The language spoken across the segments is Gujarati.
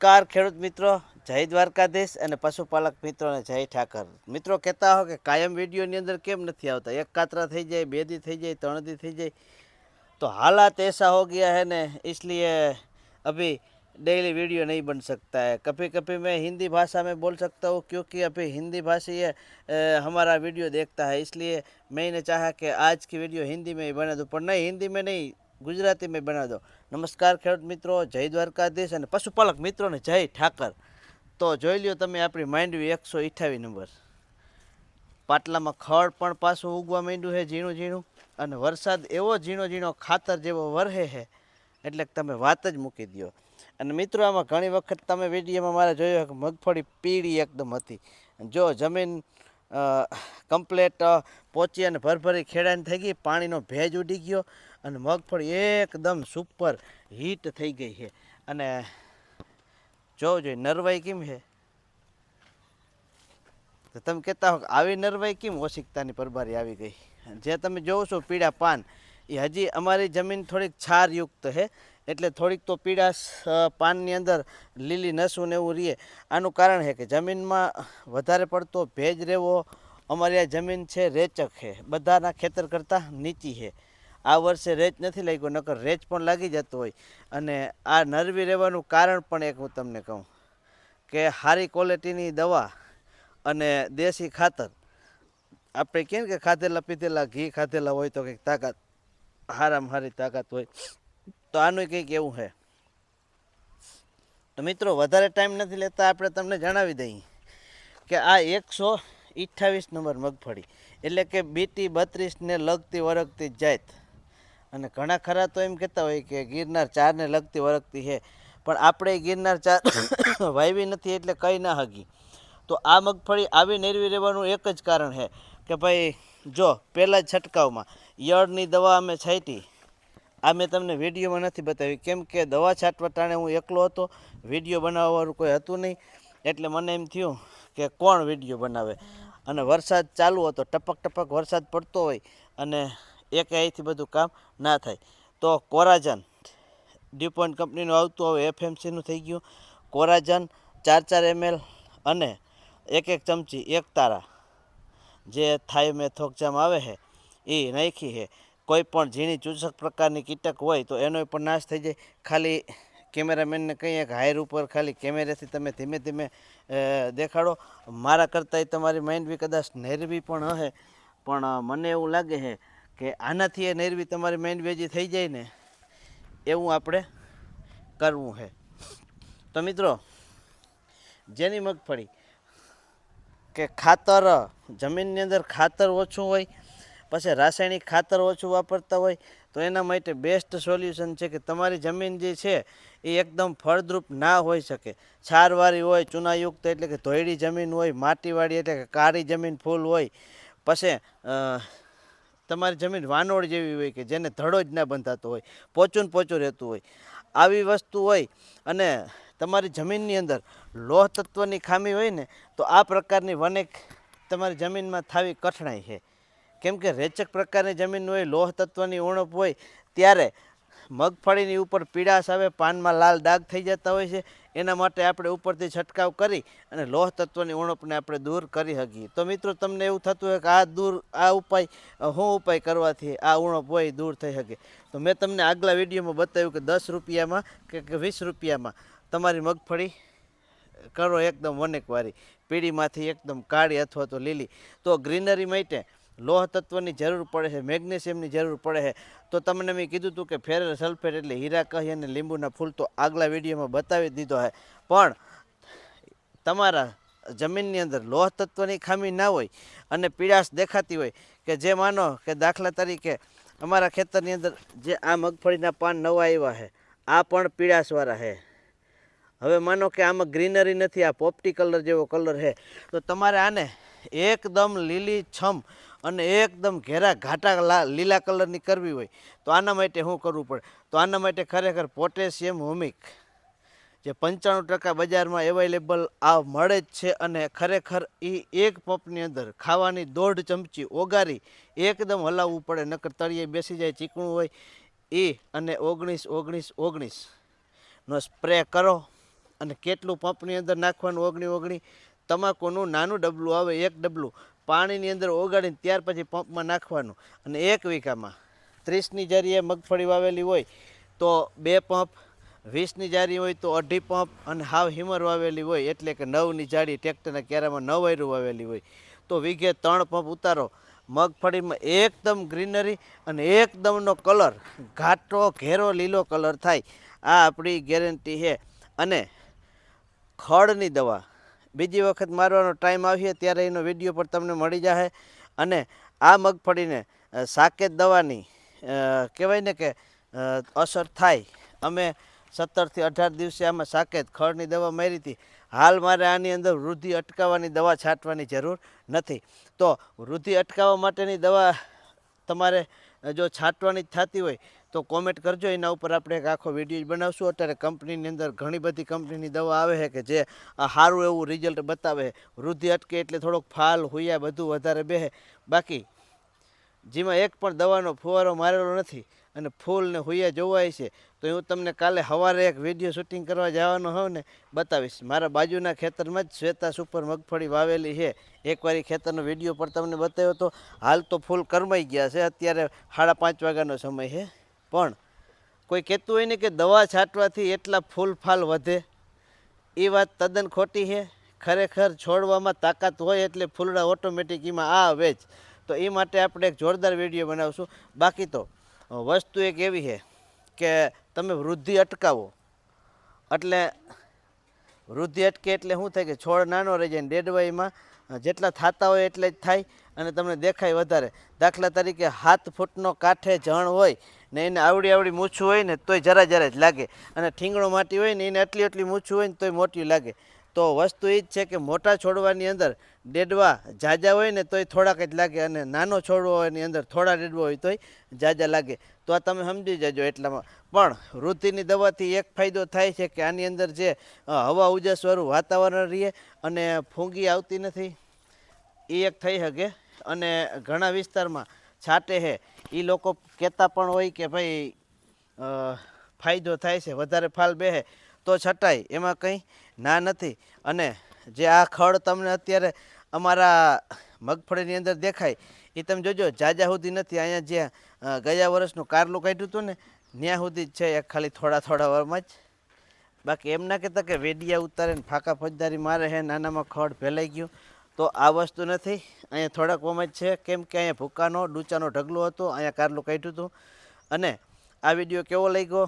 નમસ્કાર ખેડૂત મિત્રો જય દ્વારકાધીશ અને પશુપાલક મિત્રોને જય ઠાકર મિત્રો કહેતા હો કે કાયમ વિડીયોની અંદર કેમ નથી આવતા એક કાતરા થઈ જાય બે દી થઈ જાય ત્રણ દી થઈ જાય तो हालात ऐसा हो गया है ना इसलिए अभी डेली वीडियो नहीं बन सकता है कभी कभी मैं हिंदी भाषा में बोल सकता हूँ क्योंकि अभी हिंदी भाषी है अ, हमारा वीडियो देखता है इसलिए मैंने चाहा कि आज की वीडियो हिंदी में ही बना दूँ पर नहीं हिंदी में नहीं ગુજરાતી મેં બનાવી દો. નમસ્કાર ખેડૂત મિત્રો, જય દ્વારકાધીશ અને પશુપાલક મિત્રોને જય ઠાકર. તો જોઈ લ્યો તમે આપણી માંડવી એકસો અઠ્ઠાવીસ નંબર. પાટલામાં ખડ પણ પાછું ઉગવા માંડ્યું છે ઝીણું ઝીણું અને વરસાદ એવો ઝીણો ઝીણો ખાતર જેવો વરહે છે, એટલે તમે વાત જ મૂકી દો અને મિત્રો, આમાં ઘણી વખત તમે વિડીયોમાં મારે જોયું કે મગફળી પીળી એકદમ હતી. જો જમીન કમ્પ્લેટ પહોંચી અને ભરભરી ખેડાની થઈ ગઈ, પાણીનો ભેજ ઉડી ગયો. અને મગફળી એકદમ સુપર હીટ થઈ ગઈ છે. અને જોવું જોઈએ નરવાઈ કેમ છે? તો તમે કહેતા હો કે આવી નરવાઈ કેમ ઓશિકતાની પરબારી આવી ગઈ? જે તમે જોવો છો પીળા પાન એ હજી અમારી જમીન થોડીક છારયુક્ત છે. એટલે થોડીક તો પીળાશ પાનની અંદર લીલી નસું ને એવું રહીએ આનું કારણ છે કે જમીનમાં વધારે પડતો ભેજ રહેવો અમારી આ જમીન છે, રેચક છે. બધાના ખેતર કરતાં નીચી છે. આ વર્ષે રેચ નથી લાગ્યું, નકર રેચ પણ લાગી જતો હોય. અને આ નરવી રહેવાનું કારણ પણ એક હું તમને કહું કે સારી ક્વોલિટીની દવા અને દેશી ખાતર, આપણે કેમ કે ખાધેલા પીધેલા, ઘી ખાધેલા હોય તો કંઈક તાકાત, હારામાં હારી તાકાત હોય, તો આનું કંઈક એવું છે. તો મિત્રો, વધારે ટાઈમ નથી લેતા, આપણે તમને જણાવી દઈએ કે આ એકસો અઠ્ઠાવીસ નંબર મગફળી, એટલે કે બીટી બત્રીસને લગતી વરગતી જાત. અને ઘણા ખરા તો એમ કહેતા હોય કે ગિરનાર ચારને લગતી વરગતી છે, પણ આપણે ગિરનાર ચાર વાવી નથી એટલે કંઈ ના હગી. તો આ મગફળી આવી નેરવી રહેવાનું એક જ કારણ છે કે ભાઈ, જો પહેલાં જ છંટકાવમાં યળની દવા અમે છાંટી. આ મેં તમને વિડીયોમાં નથી બતાવી કેમ કે દવા છાંટવા ટાણે હું એકલો હતો, વીડિયો બનાવવાનું કોઈ હતું નહીં, એટલે મને એમ થયું કે કોણ વીડિયો બનાવે? અને વરસાદ ચાલુ હતો, ટપક ટપક વરસાદ પડતો હોય અને એક અહીંથી બધું કામ ના થાય. તો કોરાજન ડ્યુપોન્ટ કંપનીનું આવતું, હવે એફએમસીનું થઈ ગયું. કોરાજન ચાર ચાર એમએલ અને એક એક ચમચી એક તારા જે થાઈ થોકજામ આવે છે એ નાખી છે કોઈ પણ ઝીણી ચૂસક પ્રકારની કીટક હોય તો એનો પણ નાશ થઈ જાય. ખાલી કેમેરામેનને કહીએ કે હાયર ઉપર ખાલી કેમેરાથી તમે ધીમે ધીમે દેખાડો. મારા કરતાંય તમારી માઇન્ડ બી કદાચ નેરવી પણ હશે, પણ મને એવું લાગે છે કે આનાથી એ નેરવી તમારી મેઇન વેજી થઈ જાય ને, એવું આપણે કરવું છે તો મિત્રો, જેની મગફળી કે ખાતર, જમીનની અંદર ખાતર ઓછું હોય, પછી રાસાયણિક ખાતર ઓછું વાપરતા હોય, તો એના માટે બેસ્ટ સોલ્યુશન છે કે તમારી જમીન જે છે, એ એકદમ ફળદ્રુપ ના હોઈ શકે. છારવાળી હોય, ચૂનાયુક્ત એટલે કે ધોયડી જમીન હોય, માટીવાળી એટલે કે કાળી જમીન ફૂલ હોય, પછી તમારી જમીન વાનોળ જેવી હોય કે જેને ધડો જ ના બંધાતો હોય, પોચું પોચું રહેતું હોય, આવી વસ્તુ હોય અને તમારી જમીનની અંદર લોહ તત્વની ખામી હોય ને, તો આ પ્રકારની વનેક તમારી જમીનમાં થાવી કઠણાઈ છે. કેમ કે રેચક પ્રકારની જમીન હોય, લોહ તત્વની ઉણપ હોય, ત્યારે મગફળીની ઉપર પીળાશ આવે પાનમાં લાલ ડાઘ થઈ જતા હોય છે. એના માટે આપણે ઉપરથી છંટકાવ કરી અને લોહ તત્વની ઉણપને આપણે દૂર કરી શકીએ. તો મિત્રો, તમને એવું થતું હોય કે આ દૂર, આ ઉપાય શું ઉપાય કરવાથી આ ઉણપ હોય દૂર થઈ શકે. તો મેં તમને આગલા વિડીયોમાં બતાવ્યું કે દસ રૂપિયામાં કે કે વીસ રૂપિયામાં તમારી મગફળી કરો એકદમ વનેકવારી પીળીમાંથી એકદમ કાળી અથવા તો લીલી. તો ગ્રીનરી માટે લોહ તત્વની જરૂર પડે છે, મેગ્નેશિયમની જરૂર પડે છે. તો તમને મેં કીધું હતું કે ફેરર સલ્ફેટ એટલે હીરા, કહી અને લીંબુના ફૂલ તો આગલા વિડીયોમાં બતાવી દીધો છે પણ તમારા જમીનની અંદર લોહ તત્વની ખામી ના હોય અને પીળાશ દેખાતી હોય કે જે માનો કે દાખલા તરીકે અમારા ખેતરની અંદર જે આ મગફળીના પાન નવા આવ્યા છે, આ પણ પીળાશવાળા છે. હવે માનો કે આમાં ગ્રીનરી નથી, આ પોપટી કલર જેવો કલર છે. તો તમારે આને એકદમ લીલી છમ અને એકદમ ઘેરા ઘાટા લીલા કલરની કરવી હોય, તો આના માટે શું કરવું પડે? તો આના માટે ખરેખર પોટેશિયમ હોમિક, જે પંચાણું ટકા બજારમાં અવેલેબલ આ મળે જ છે અને ખરેખર એ એક પંપની અંદર ખાવાની દોઢ ચમચી ઓગારી એકદમ હલાવવું પડે, નકર તળિયે બેસી જાય, ચીકણું હોય એ અને ઓગણીસ ઓગણીસ ઓગણીસનો સ્પ્રે કરો અને કેટલું પંપની અંદર નાખવાનું, ઓગણી ઓગણી, તમાકુનું નાનું ડબલું આવે, એક ડબલું પાણીની અંદર ઓગાળીને ત્યાર પછી પંપમાં નાખવાનું. અને એક વીઘામાં ત્રીસની જારીએ મગફળી વાવેલી હોય તો બે પંપ, વીસની જારી હોય તો અઢી પંપ અને હાવ હિમર વાવેલી હોય એટલે કે નવની જાળી ટ્રેક્ટરના ક્યારામાં નવ વાયરું વાવેલી હોય. તો વીઘે ત્રણ પંપ ઉતારો. મગફળીમાં એકદમ ગ્રીનરી અને એકદમનો કલર ઘાટો, ઘેરો લીલો કલર થાય. આ આપણી ગેરંટી છે. અને ખડની દવા બીજી વખત મારવાનો ટાઈમ આવશે ત્યારે એનો વીડિયો પણ તમને મળી જશે અને આ મગફળીને સાકેત દવાની કહેવાય ને કે અસર થાય. અમે સત્તરથી અઢાર દિવસે આમાં સાકેત ખળની દવા મારી હતી. હાલ મારે આની અંદર વૃદ્ધિ અટકાવવાની દવા છાંટવાની જરૂર નથી. તો વૃદ્ધિ અટકાવવા માટેની દવા તમારે જો છાંટવાની જ થતી હોય તો કોમેન્ટ કરજો. એના ઉપર આપણે એક આખો વીડિયો બનાવશું. અત્યારે કંપનીની અંદર ઘણી બધી કંપનીની દવા આવે છે કે જે સારું એવું રિઝલ્ટ બતાવે વૃદ્ધિ અટકે એટલે થોડોક ફાલ, હુયા બધું વધારે બેહે. બાકી, જેમાં એક પણ દવાનો ફુવારો મારેલો નથી અને ફૂલ ને હુયા જોવાય છે, તો હું તમને કાલે સવારે એક વીડિયો શૂટિંગ કરવા જવાનો હોઉં ને, બતાવીશ. મારા બાજુના ખેતરમાં જ શ્વેતા સુપર મગફળી વાવેલી છે. એકવાર ખેતરનો વીડિયો પણ તમને બતાવ્યો તો, હાલ તો ફૂલ કરમાઈ ગયા છે. અત્યારે સાડા પાંચ વાગ્યાનો સમય છે. પણ કોઈ કહેતું હોય ને કે દવા છાંટવાથી એટલા ફૂલ ફાલ વધે, એ વાત તદ્દન ખોટી છે. ખરેખર છોડવામાં તાકાત હોય એટલે ફૂલડા ઓટોમેટિક એમાં આવે જ. તો એ માટે આપણે એક જોરદાર વીડિયો બનાવશું. બાકી તો, વસ્તુ એક એવી છે કે તમે વૃદ્ધિ અટકાવો. એટલે વૃદ્ધિ અટકે એટલે શું થાય કે છોડ નાનો રહી જાય ડેડવાઈમાં, જેટલા થતા હોય એટલે જ થાય અને તમને દેખાય વધારે. દાખલા તરીકે હાથ ફૂટનો કાંઠે જણ હોય ને એને આવડી આવડી મૂછું હોય ને તોય જરા જરા જ લાગે. અને ઠીંગણો માટી હોય ને એને આટલી આટલી મૂછું હોય ને તોય મોટી લાગે. તો વસ્તુ એ જ છે કે મોટા છોડવાની અંદર ડેડવા જાજા હોય ને તોય થોડાક જ લાગે અને નાનો છોડવો હોય એની અંદર થોડા ડેડવા હોય તોય જાજા લાગે. તો આ તમે સમજી જજો એટલામાં. પણ વૃદ્ધિની દવાથી એક ફાયદો થાય છે કે આની અંદર જે હવા ઉજાસવાળું વાતાવરણ રહે અને ફૂંગી આવતી નથી. એ એક થઈ શકે. અને ઘણા વિસ્તારમાં છાંટે છે. એ લોકો કહેતા પણ હોય કે ભાઈ ફાયદો થાય છે, વધારે ફાલ બેહે. તો છટાય એમાં કંઈ ના નથી. અને જે આ ખડ તમને અત્યારે અમારા મગફળીની અંદર દેખાય એ તમે જોજો, જાજા સુધી નથી. અહીંયા જ્યાં ગયા વર્ષનું કારલું કાઢ્યું હતું ને, ત્યાં સુધી જ છે એ ખાલી થોડા થોડા વારમાં જ. બાકી એમ ના કહેતા કે વેડિયા ઉતારે ફાકા ફોજદારી મારે હે, નાનામાં ખડ ફેલાઈ ગયું. તો આ વસ્તુ નથી. અહીંયા થોડાક ઓમ છે. કેમ કે અહીંયા ભૂકાનો, ડૂચાનો ઢગલો હતો. અહીંયા કારલું કાઢ્યું હતું. અને આ વીડિયો કેવો લાગ્યો?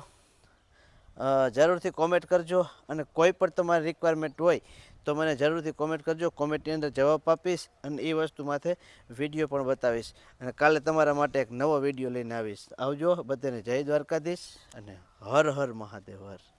ગયો જરૂરથી કોમેન્ટ કરજો. અને કોઈ પણ તમારી રિક્વાયરમેન્ટ હોય તો મને જરૂરથી કોમેન્ટ કરજો. કોમેન્ટની અંદર જવાબ આપીશ અને એ વસ્તુ માથે વીડિયો પણ બતાવીશ. અને કાલે તમારા માટે એક નવો વીડિયો લઈને આવીશ. આવજો બધાને જય દ્વારકાધીશ અને હર હર મહાદેવ, હર.